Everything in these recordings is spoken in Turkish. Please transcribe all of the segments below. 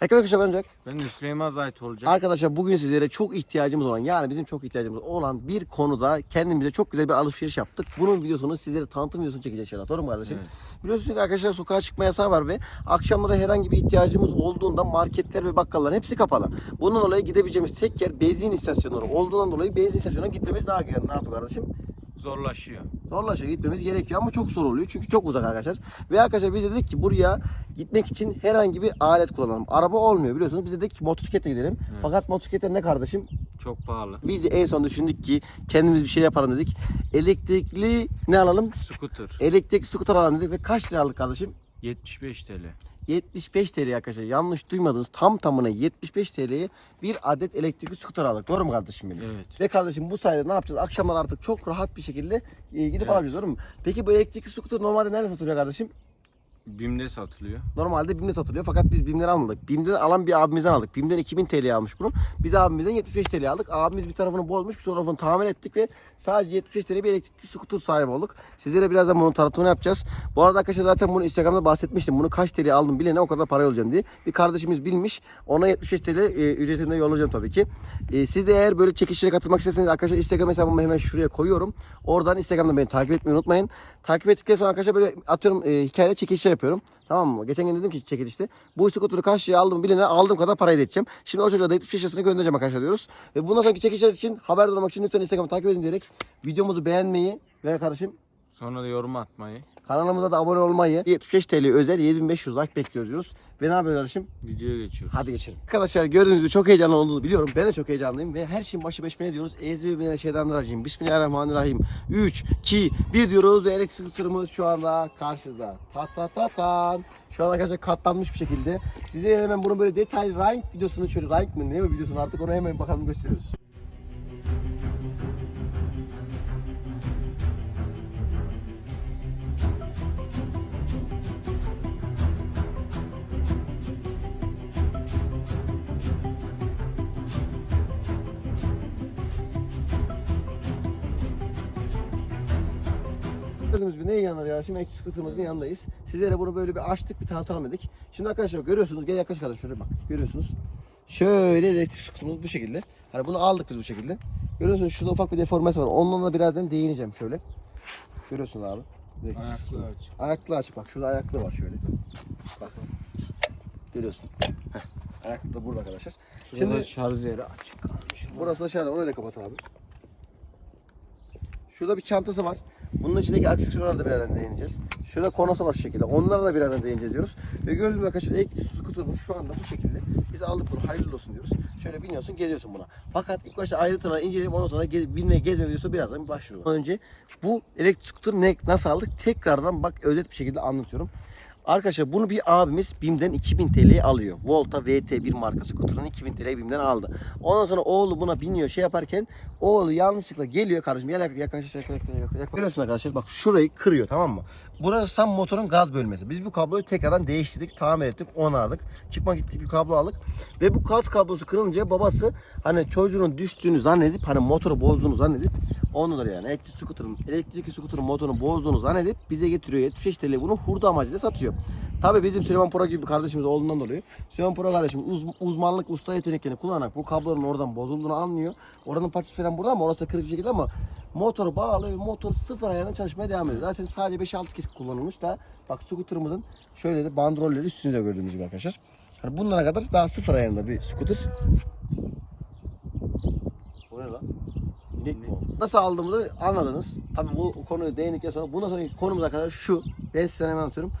Arkadaşlar ben Jack. Ben de Süleyman Zahit olacak. Arkadaşlar bugün sizlere çok ihtiyacımız olan yani bizim çok ihtiyacımız olan bir konuda kendimize çok güzel bir alışveriş yaptık. Bunun videosunu sizlere tanıtım videosunu çekeceğiz inşallah. Doğru mu kardeşim? Evet. Biliyorsunuz ki arkadaşlar sokağa çıkma yasağı var ve akşamları herhangi bir ihtiyacımız olduğunda marketler ve bakkalların hepsi kapalı. Bunun dolayı gidebileceğimiz tek yer benzin istasyonları olduğundan dolayı benzin istasyonuna gitmemiz daha ne yapıyor kardeşim? Zorlaşıyor. Zorlaşıyor gitmemiz gerekiyor ama çok zor oluyor çünkü çok uzak arkadaşlar. Ve arkadaşlar biz dedik ki buraya gitmek için herhangi bir alet kullanalım. Araba olmuyor biliyorsunuz. Biz dedik ki motosikletle gidelim. Evet. Fakat motosikletler ne kardeşim? Çok pahalı. Biz de en son düşündük ki kendimiz bir şey yapalım dedik. Elektrikli ne alalım? Scooter. Elektrikli scooter alalım dedik ve kaç lira aldık kardeşim? 75 TL. 75 TL arkadaşlar. Yanlış duymadınız. Tam tamına 75 TL'ye bir adet elektrikli scooter aldık. Doğru mu kardeşim benim? Evet. Ve kardeşim bu sayede ne yapacağız? Akşamlar artık çok rahat bir şekilde e, gidip Evet. alabiliriz doğru mu? Peki bu elektrikli scooter normalde nerede satılıyor kardeşim? BİM'de satılıyor. Normalde BİM'de satılıyor fakat biz BİM'den almadık. BİM'den alan bir abimizden aldık. BİM'den 2000 TL almış bunu. Biz abimizden 75 TL aldık. Abimiz bir tarafını bozmuş, bir tarafını tamir ettik ve sadece 75 TL bir elektrikli scooter sahibi olduk. Sizlere birazdan bunun tanıtımını yapacağız. Bu arada arkadaşlar zaten bunu Instagram'da bahsetmiştim. Bunu kaç TL aldım bilene o kadar para yollayacağım diye. Bir kardeşimiz bilmiş. Ona 75 TL e, ücretinde yollayacağım tabii ki. E, siz de eğer böyle çekişlere katılmak isterseniz arkadaşlar Instagram hesabımı hemen şuraya koyuyorum. Oradan Instagram'da beni takip etmeyi unutmayın. Takip ettikten sonra arkadaşlar böyle atıyorum e, hikayede çekilişler yapıyorum. Tamam mı? Geçen gün dedim ki çekilişte. Bu scooter'ı kaç liraya aldım bilene aldığım kadar parayı da edeceğim. Şimdi o çocuğa da 75 lirasını göndereceğim arkadaşlar diyoruz. Ve bundan sonraki çekilişler için haberdar olmak için lütfen Instagram'ı takip edin diyerek videomuzu beğenmeyi ve kardeşim Sonra da yorum atmayı. kanalımıza da abone olmayı 75 TL özel 7500 like bekliyoruz diyoruz. Ve ne yapıyoruz kardeşim? Videoya geçiyoruz. Hadi geçelim. Arkadaşlar gördüğünüz gibi çok heyecanlı olduğunuzu biliyorum. Ben de çok heyecanlıyım ve her şeyin başı beş ne diyoruz. Ezbi bin şeytanirracim. Bismillahirrahmanirrahim. 3, 2, 1 diyoruz ve elektrik scooter'ımız şu anda karşınızda. Ta ta ta ta. Şu an arkadaşlar katlanmış bir şekilde. Size hemen bunun böyle detay rank videosunu şöyle rank mı ne mi videosunu artık onu hemen bakalım gösteriyoruz. Ya? Şimdi eksik kısmımızın yanındayız. Sizlere bunu böyle bir açtık, bir tanıtalım dedik. Şimdi arkadaşlar görüyorsunuz, gel yaklaş kardeşim şöyle bak. Görüyorsunuz. Şöyle elektrik skutumuz bu şekilde. Hani bunu aldık biz bu şekilde. Görüyorsunuz şurada ufak bir deformasyon var. Ondan da birazdan değineceğim şöyle. Görüyorsunuz abi. Elektrik Ayaklı skutu. aç. Ayaklı açık bak. Şurada ayaklı var şöyle. Bak. Görüyorsun. Heh. Ayaklı da burada arkadaşlar. Şimdi Şimdi şarj yeri açık kalmış. Burası da şöyle, orayı da kapat abi. Şurada bir çantası var. Bunun içindeki aksesuarlara da birazdan değineceğiz. Şurada konosu var şu şekilde. Onlara da birazdan değineceğiz diyoruz. Ve gördüğünüz arkadaşlar elektrik skuterımız şu anda bu şekilde. Biz aldık bunu hayırlı olsun diyoruz. Şöyle biniyorsun geziyorsun buna. Fakat ilk başta ayrıntıları inceleyip ondan sonra gez, binme gezme videosu birazdan bir başlıyor. Önce bu elektrik skuter ne, nasıl aldık tekrardan bak özet bir şekilde anlatıyorum. Arkadaşlar bunu bir abimiz BİM'den 2000 TL'ye alıyor. Volta VT1 markası kutunun 2000 TL BİM'den aldı. Ondan sonra oğlu buna biniyor şey yaparken oğlu yanlışlıkla geliyor kardeşim gel yaklaş yaklaş yaklaş yaklaş. Görüyorsun arkadaşlar bak şurayı kırıyor tamam mı? Burası tam motorun gaz bölmesi. Biz bu kabloyu tekrardan değiştirdik, tamir ettik, onardık. Çıkmak gittik bir kablo aldık. Ve bu gaz kablosu kırılınca babası hani çocuğunun düştüğünü zannedip hani motoru bozduğunu zannedip onundur yani elektrik skuterın elektrikli skuterın motorunu bozduğunu zannedip bize getiriyor 75 TL bunu hurda amacıyla satıyor. Tabii bizim Süleyman Pro gibi kardeşimiz olduğundan dolayı Süleyman Pro kardeşim uz- uzmanlık usta yeteneklerini kullanarak bu kabloların oradan bozulduğunu anlıyor. Oranın parçası falan burada ama orası kırık bir şekilde ama motoru bağlıyor ve motor sıfır ayarına çalışmaya devam ediyor. Zaten sadece 5-6 kez kullanılmış da bak scooter'ımızın şöyle de bandrolleri üstünde gördüğünüz gibi arkadaşlar. Hani bunlara kadar daha sıfır ayarında bir scooter. O ne lan? İnek mi? Nasıl aldığımızı anladınız. Tabii bu konuyu değindikten sonra bundan sonraki konumuz arkadaşlar şu. Ben size hemen anlatıyorum.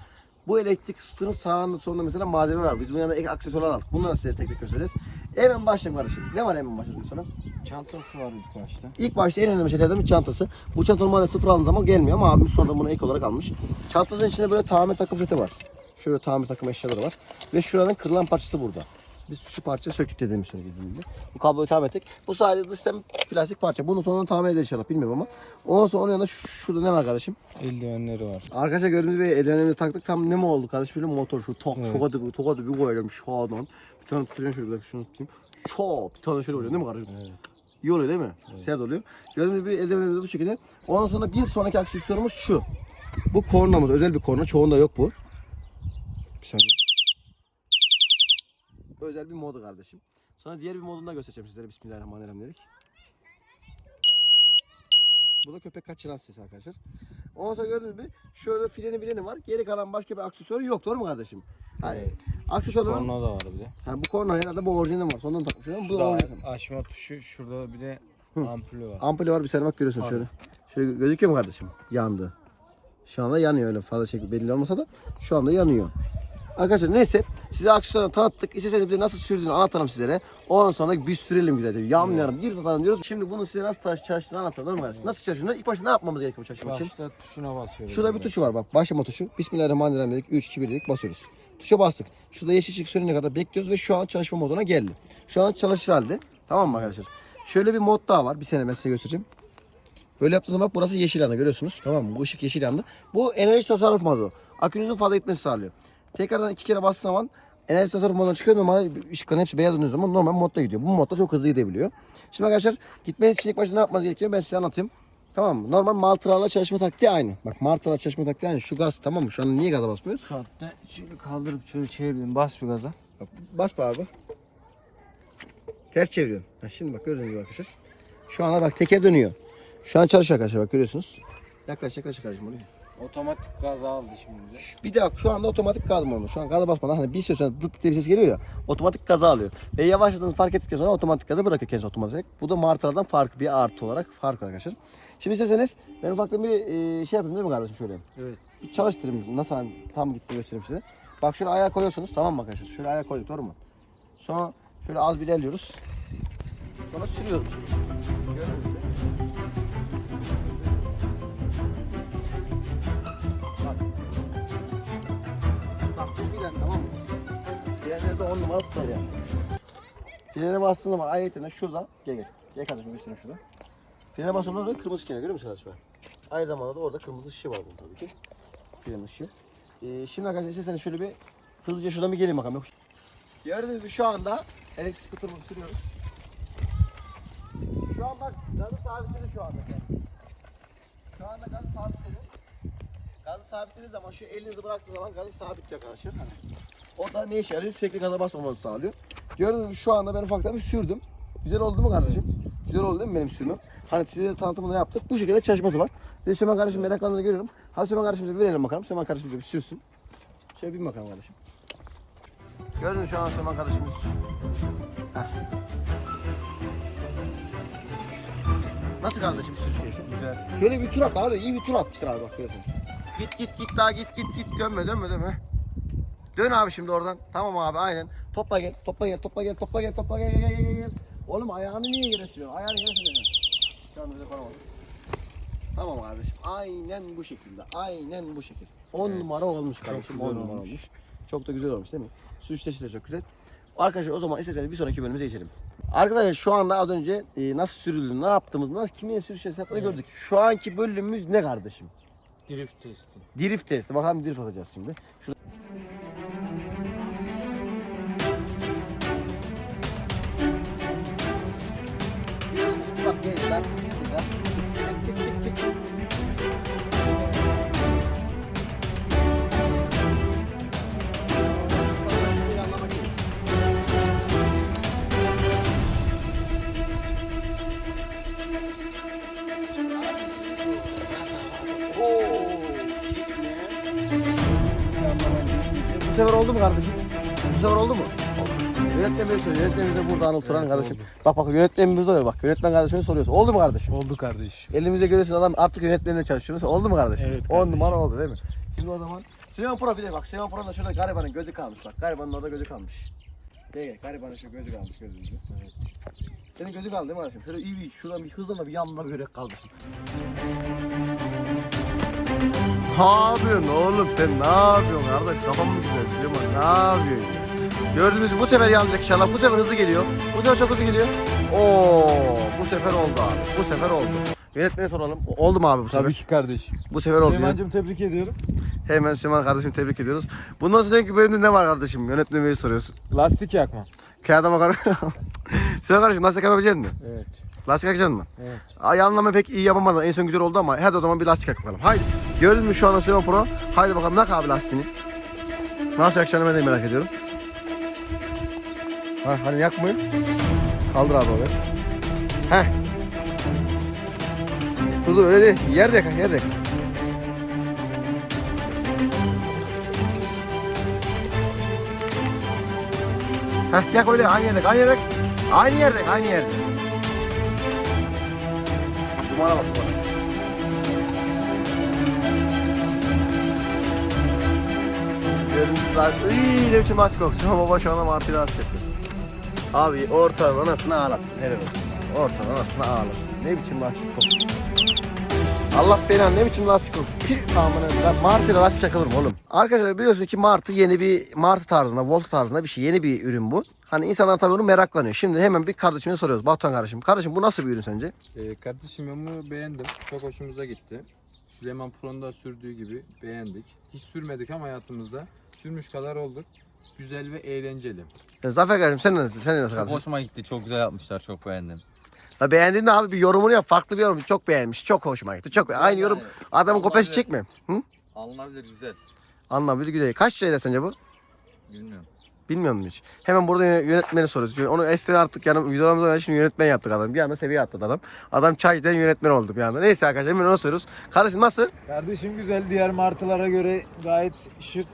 Bu elektrik sütunun sağında solunda mesela malzeme var. Biz bunun yanında ek aksesuarlar aldık. Bunları size tek tek göstereceğiz. Hemen başlayalım kardeşim. Ne var hemen başlayalım sonra? Çantası var ilk başta. İlk başta en önemli şeylerden bir çantası. Bu çanta normalde sıfır aldığın zaman gelmiyor ama abimiz sonradan bunu ek olarak almış. Çantasının içinde böyle tamir takım seti var. Şöyle tamir takım eşyaları var. Ve şuranın kırılan parçası burada. Biz şu parçayı söktük dediğimiz söylediğim gibi. Bu kabloyu tamir ettik. Bu sadece dıştan plastik parça. Bunu sonradan tamir edeceğiz inşallah bilmiyorum ama. Ondan sonra onun yanında şu- şurada ne var kardeşim? Eldivenleri var. Arkadaşlar gördüğünüz gibi eldivenlerimizi taktık. Tam ne mi oldu kardeşim? Böyle motor şu tok Evet. tokadı bir tokadı bir koyalım şu adam. Bir tane tutacağım şöyle bir dakika şunu tutayım. Çok bir tane şöyle koyacağım değil mi kardeşim? Evet. İyi oluyor değil mi? Sert oluyor. Gördüğünüz gibi eldivenlerimiz bu şekilde. Ondan sonra bir sonraki aksesuarımız şu. Bu kornamız özel bir korna. Çoğunda yok bu. Bir saniye. Özel bir modu kardeşim. Sonra diğer bir modunu da göstereceğim sizlere. Bismillahirrahmanirrahim dedik. Bu da köpek kaçıran sesi arkadaşlar. Ondan sonra gördünüz mü? Şöyle freni bileni var. Geri kalan başka bir aksesuarı yok. Doğru mu kardeşim? Hayır. Evet. Aksesuarların... Korna da var bir de. Ha, bu korna herhalde bu orijinali var. Sonradan takmış. ama Bu orijinal. açma tuşu, şurada bir de Hı. ampulü var. Ampulü var bir sene bak görüyorsun Var. şöyle. Şöyle gözüküyor mu kardeşim? Yandı. Şu anda yanıyor öyle fazla şekilde belli olmasa da şu anda yanıyor. Arkadaşlar neyse size aksesuarını tanıttık. İsterseniz bir de nasıl sürdüğünü anlatalım sizlere. Ondan sonra bir sürelim güzelce. Yanmayalım, bir tutalım diyoruz. Şimdi bunu size nasıl çalıştığını anlatalım değil mi kardeşim? Nasıl çalıştığını ilk başta ne yapmamız gerekiyor bu çalışmak için? Başta tuşuna basıyoruz. Şurada bir tuşu var bak. Başlama tuşu. Bismillahirrahmanirrahim dedik. 3, 2, 1 dedik. Basıyoruz. Tuşa bastık. Şurada yeşil ışık sönene kadar bekliyoruz ve şu an çalışma moduna geldi. Şu an çalışır halde. Tamam mı arkadaşlar? Şöyle bir mod daha var. Bir sene ben size göstereceğim. Böyle yaptığınız zaman burası yeşil yandı görüyorsunuz. Tamam mı? Bu ışık yeşil yandı. Bu enerji tasarruf modu. Akünüzün fazla gitmesi sağlıyor. Tekrardan iki kere bastığı zaman enerji tasarruf moduna çıkıyor. Normal ışıkların hepsi beyaz döndüğü zaman normal modda gidiyor. Bu modda çok hızlı gidebiliyor. Şimdi arkadaşlar gitmeniz için ilk başta ne yapmanız gerekiyor? Ben size anlatayım. Tamam mı? Normal maltırayla çalışma taktiği aynı. Bak maltırayla çalışma taktiği aynı. Şu gaz tamam mı? Şu an niye gaza basmıyoruz? Şu hatta şöyle kaldırıp şöyle çevirdim. Bas bir gaza. Bak, bas be abi. Ters çeviriyorsun. Ha, şimdi bak gördüğünüz gibi arkadaşlar. Şu anda bak teker dönüyor. Şu an çalışıyor arkadaşlar bak görüyorsunuz. Yaklaş yaklaş kardeşim oraya. Otomatik gaz aldı şimdi. Şu- Bir bak şu anda otomatik gaz modu. Şu an gaza basmadan hani bir süre sonra dıt dıt diye bir ses geliyor ya. Otomatik gaza alıyor. Ve yavaşladığınızı fark ettikten sonra otomatik gaza bırakıyor kendisi otomatik. Bu da martılardan farkı bir artı olarak fark arkadaşlar. Şimdi isterseniz ben ufaktan bir e, şey yapayım değil mi kardeşim şöyle. Evet. Bir çalıştırayım nasıl hani tam gitti göstereyim size. Bak şöyle ayağa koyuyorsunuz tamam mı arkadaşlar? Şöyle ayağa koyduk doğru mu? Sonra şöyle az bir ilerliyoruz. Sonra sürüyoruz. Mü? 10 numara tutar yani. Frene bastığın zaman ayetina şurada gel gel. Gel kardeşim göstereyim şurada. Frene bastığında orada kırmızı kenar görüyor musun kardeşim? Aynı zamanda da orada kırmızı ışığı var bunun tabii ki. Fren ışığı. Ee, şimdi arkadaşlar isterseniz şöyle bir hızlıca şuradan bir gelin bakalım. Yok. Gördüğünüz gibi şu anda elektrik skuterımızı sürüyoruz. Şu an bak gazı sabitledi şu anda. Şu anda gazı sabitledi. Gazı sabitlediği zaman şu elinizi bıraktığı zaman gazı sabitliyor arkadaşlar. O da ne işe yarıyor? Sürekli gaza basmamanızı sağlıyor. Gördüğünüz gibi şu anda ben ufaktan bir sürdüm. Güzel oldu mu kardeşim? Güzel oldu değil mi benim sürmem? Hani size tanıtımını yaptık. Bu şekilde çalışması var. Ve Süleyman kardeşim meraklandığını görüyorum. Hadi Süleyman kardeşimize verelim bakalım. Süleyman kardeşimize bir sürsün. Şöyle bir bakalım kardeşim. Gördün mü şu an Süleyman kardeşimiz. Heh. Nasıl kardeşim sürüş keyfi? Güzel. Şöyle bir tur at abi. iyi bir tur atmıştır abi bak görüyorsun. Git git git daha git git git dönme dönme dönme. Dön abi şimdi oradan. Tamam abi aynen. Topla gel topla gel topla gel topla gel topla gel gel gel. Oğlum ayağını niye yere sürüyorsun? Ayağını yere sürüyorsun. Şu anda bize para var. Tamam kardeşim. Aynen bu şekilde. Aynen bu şekilde. 10 Evet. numara olmuş kardeşim. güzel 10 numara olmuş. olmuş. Çok da güzel olmuş değil mi? Testi de çok güzel. Arkadaşlar o zaman isterseniz bir sonraki bölümümüze geçelim. Arkadaşlar şu anda az önce e, nasıl sürüldüğünü, ne yaptığımızı, nasıl kimin sürüş hesapları Evet. gördük. Şu anki bölümümüz ne kardeşim? Drift testi. Drift testi. Bakalım drift atacağız şimdi. Şurada... Lastik çek lastik çek çek çek çek çek. Bu sefer oldu mu kardeşim? Bu sefer oldu mu? Yönetmenimiz söylüyor. Yönetmenimiz de burada Anıl Turan kardeşim. Bak bak yönetmenimiz de oluyor bak. Yönetmen kardeşime soruyorsun. Oldu mu kardeşim? Oldu kardeşim. Elimizde görüyorsun adam artık yönetmenle çalışıyoruz. Oldu mu kardeşim? Evet 10 kardeşim. numara oldu değil mi? Şimdi o zaman Süleyman Pro bir de bak Süleyman Pro'da şurada garibanın gözü kalmış bak. Garibanın orada gözü kalmış. Gel gel garibanın şu gözü kalmış gibi. Evet. Senin gözü kaldı değil mi kardeşim? Şöyle iyi bir şuradan bir hızla bir yanına bir yörek kaldı. Ne yapıyorsun oğlum sen ne yapıyorsun kardeş kafam mı güzel Süleyman ne yapıyorsun ya? Gördüğünüz gibi bu sefer yanacak inşallah bu sefer hızlı geliyor. Bu sefer çok hızlı geliyor. Oo bu sefer oldu abi bu sefer oldu. Yönetmene soralım. Oldu mu abi bu sefer? Tabii ki kardeşim. Bu sefer oldu. Süleyman'cığım tebrik ediyorum. Hemen Süleyman kardeşim tebrik ediyoruz. Bundan sonraki bölümde ne var kardeşim? Yönetmemeyi soruyorsun. Lastik yakma. Kağıda bakar. Süleyman kardeşim lastik yapabilecek misin? Evet. Lastik yakacaksın mı? Evet. Ayağınlama pek iyi yapamadın. En son güzel oldu ama hadi o zaman bir lastik yak bakalım. Haydi. Gördün mü şu anda Süleyman Pro? Haydi bakalım yak abi lastiğini. Nasıl yakacağını ben de merak ediyorum. Ha, hani yakmayın. Kaldır abi oraya. Heh. Dur dur öyle değil. Yerde yak, yerde yak. Heh yak öyle aynı yerde, aynı yerde. Aynı yerde, aynı yerde. Dumana bak dumana. Görüntüler. Iiii ne biçim maske kokusu. Baba şu anda maske yapıyor. Abi ortanın anasını ağlattın. Helal olsun. Ortanın anasını ağlattın. Ne biçim lastik koktu. Allah belanı ne biçim lastik koktu. Pi amına ben martıyla lastik yakılırım oğlum. Arkadaşlar biliyorsunuz ki martı yeni bir martı tarzında, volt tarzında bir şey. Yeni bir ürün bu. Hani insanlar tabii bunu meraklanıyor. Şimdi hemen bir kardeşime soruyoruz. Batuhan kardeşim. Kardeşim bu nasıl bir ürün sence? Ee, kardeşim bunu beğendim. Çok hoşumuza gitti. Süleyman Pro'nun da sürdüğü gibi beğendik. Hiç sürmedik ama hayatımızda sürmüş kadar olduk. Güzel ve eğlenceli. Ya Zafer kardeşim sen nasıl? Sen nasıl Çok kardeşim? hoşuma gitti. Çok güzel yapmışlar. Çok beğendim. Ya beğendin de abi bir yorumunu yap. Farklı bir yorum. Çok beğenmiş. Çok hoşuma gitti. Çok Aynı yorum. Adamın kopyası çekme. Hı? Alınabilir güzel. Anlamıyor güzel. Kaç liraydı sence bu? Bilmiyorum. Bilmiyorum hiç. Hemen burada yönetmeni soruyoruz. Onu eskiden artık yani videolarımızda şimdi yönetmen yaptık adam. Bir anda seviye atladı adam. Adam çaycıdan yönetmen oldu bir anda. Neyse arkadaşlar hemen onu soruyoruz. Kardeşim nasıl? Kardeşim güzel. Diğer martılara göre gayet şık,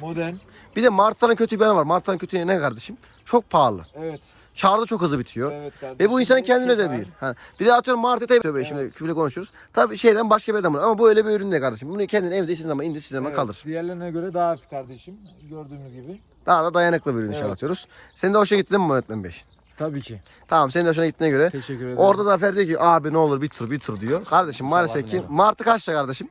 modern. Bir de Mart'tan kötü bir yanı var. Mart'tan kötü ne kardeşim? Çok pahalı. Evet. Çağrı çok hızlı bitiyor. Evet kardeşim. Ve bu insanın kendine de büyür. Ha. Bir de atıyorum Mart'ı tabii tövbe Evet. şimdi küfürle konuşuyoruz. Tabii şeyden başka bir adam var. Ama bu öyle bir ürün de kardeşim. Bunu kendin evde istediğin zaman indir istediğin zaman Evet, kalır. Diğerlerine göre daha hafif kardeşim. Gördüğünüz gibi. Daha da dayanıklı bir ürün inşallah Evet. atıyoruz. Senin de hoşuna gitti değil mi Muhammed Bey? Tabii ki. Tamam senin de hoşuna gittiğine göre. Teşekkür ederim. Orada Zafer diyor ki abi ne olur bir tur bir tur diyor. Kardeşim maalesef ki. Martı kaçta kardeşim?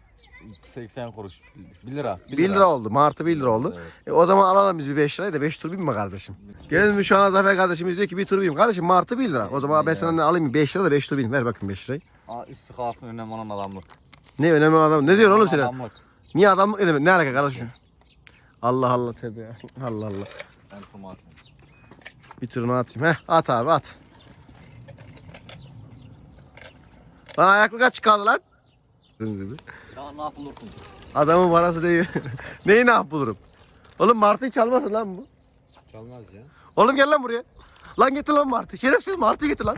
80 kuruş. 1 lira. 1 lira oldu. Martı 1 lira oldu. Evet. E, o zaman alalım biz bir 5 lirayı da 5 tur binme kardeşim. Gelin mi şu an Zafer kardeşimiz diyor ki bir tur bineyim. Kardeşim Martı 1 lira. O zaman ben sana alayım 5 lira da 5 tur bineyim. Ver bakayım 5 lirayı. Aa, üstü kalsın önemli olan adamlık. Ne önemli adam. Ne diyorsun oğlum sen? Adamlık. Niye adamlık ne demek? Ne alaka kardeşim? Allah Allah tövbe ya. Allah Allah. Ben tomat. Bir turunu atayım. Heh at abi at. Lan ayaklı kaç kaldı lan? Dedi. Ya ne yapılırsın? Adamın parası değil. Neyi ne yap bulurum? Oğlum Martı'yı çalmasın lan bu. Çalmaz ya. Oğlum gel lan buraya. Lan getir lan Martı. Şerefsiz Martı getir lan.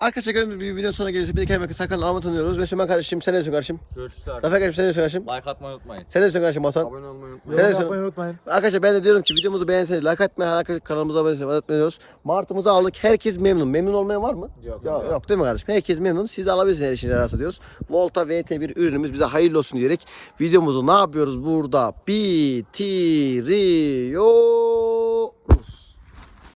Arkadaşlar gördüğünüz bir video sonra gelirse bir de kelime sakın alma tanıyoruz. Ve Süleyman kardeşim sen ne diyorsun kardeşim? Görüşürüz Zafer kardeşim sen ne diyorsun kardeşim? Like atmayı unutmayın. Sen ne diyorsun kardeşim Batuhan? Abone olmayı Sen unutmayın. de Yorum söyle. yapmayı unutmayın. Arkadaşlar ben de diyorum ki videomuzu beğenseniz like atmayı, arkadaşlar kanalımıza abone olmayı unutmuyoruz. Martımızı aldık. Herkes memnun. Memnun olmayan var mı? Yok. Yok, yok değil mi kardeşim? Herkes memnun. Siz de alabilirsiniz her işinize rast diyoruz. Volta VT1 ürünümüz bize hayırlı olsun diyerek videomuzu ne yapıyoruz burada? Bitiriyoruz.